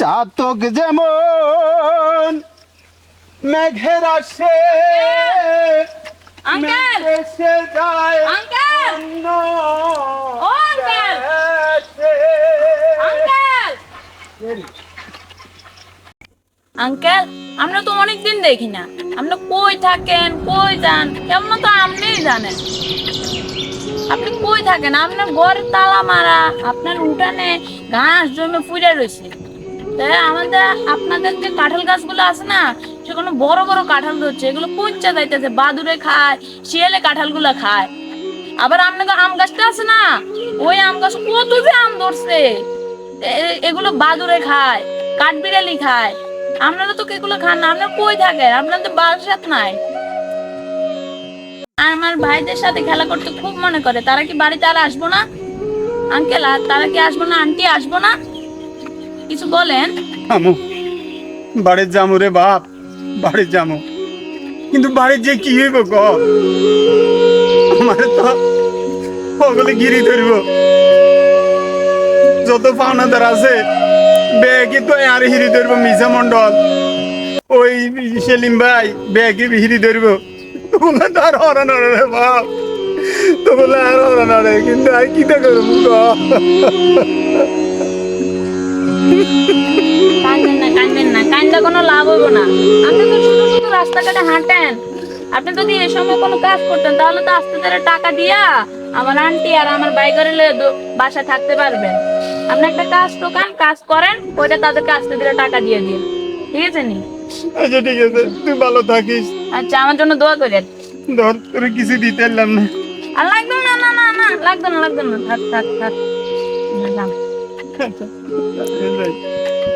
চাতক যেমন মেঘের আসে আঙ্কেল! এসে যায় আঙ্কেল! ও আঙ্কেল! আঙ্কেল! আঙ্কেল আমরা তো অনেকদিন দেখি না। আপনি কই থাকেন কই যান? কেমন তো আপনিই জানেন। আপনি কই থাকেন? আপনার ঘরে তালা মারা আপনার উঠানে ঘাস জমে ফুটে রয়েছে। আমাদের, আপনাদের যে কাঁঠাল গাছগুলো আছে না সেগুলো বড় বড় কাঁঠাল ধরছে। এগুলো পচা যাইতেছে, বাদুরে খায়, শিয়ালে কাঁঠালগুলো খায়। আবার আপনাদের আম গাছটা আছে না, ওই আম গাছ কত যে আম ধরছে। এগুলো বাদুরে খায়, কাঠবিড়ালি খায়। আপনারা তো এগুলো খান না, আপনারা কই থাকেন? আপনাদের বাসাত নাই। আর আমার ভাইদের সাথে খেলা করতে খুব মনে করে। তারা কি বাড়িতে আর আসব না? আঙ্কেল তারা কি আসব না? আন্টি আসব না? কিছু বলেন? আমু বাড়ির যামু রে বাপ বাড়ির যামু। কিন্তু বাড়ির যে কি হইব গ আমার তো ওগুলো গিরি ধরব। যত পাওনাদার আছে ব্যাগে তো আর হিরি ধরব মিসা মন্ডল ওই সেলিম ভাই ব্যাগে হিরি ধরব। তোগুলো তো আর হরানো রে বাপ। তোগুলো আর হরানো রে, কিন্তু আর কি তো করব কাঁদেন না কাঁদেন না। কান্দা কোনো লাভ হইব না। আপনি তো শুধু শুধু রাস্তাঘাটে হাঁটেন। আপনি যদি এ সময় কোনো কাজ করতেন তাহলে তো আস্তে ধরে টাকা দিয়া আমার আন্টি আর আমার ভাই ঘরে বাসায় থাকতে পারবেন। আপনি একটা কাজ টোকান কাজ করেন ওইটা তাদেরকে আস্তে ধরে টাকা দিয়ে দিন। ঠিক আছে নি? আচ্ছা ঠিক আছে। তুই ভালো থাকিস। আচ্ছা আমার জন্য দোয়া করেন। ধর তোর কিছু দিতে এলাম না। আর লাগবে না না না না লাগবে না লাগবে না। থাক থাক থাক। 看，他，他，他，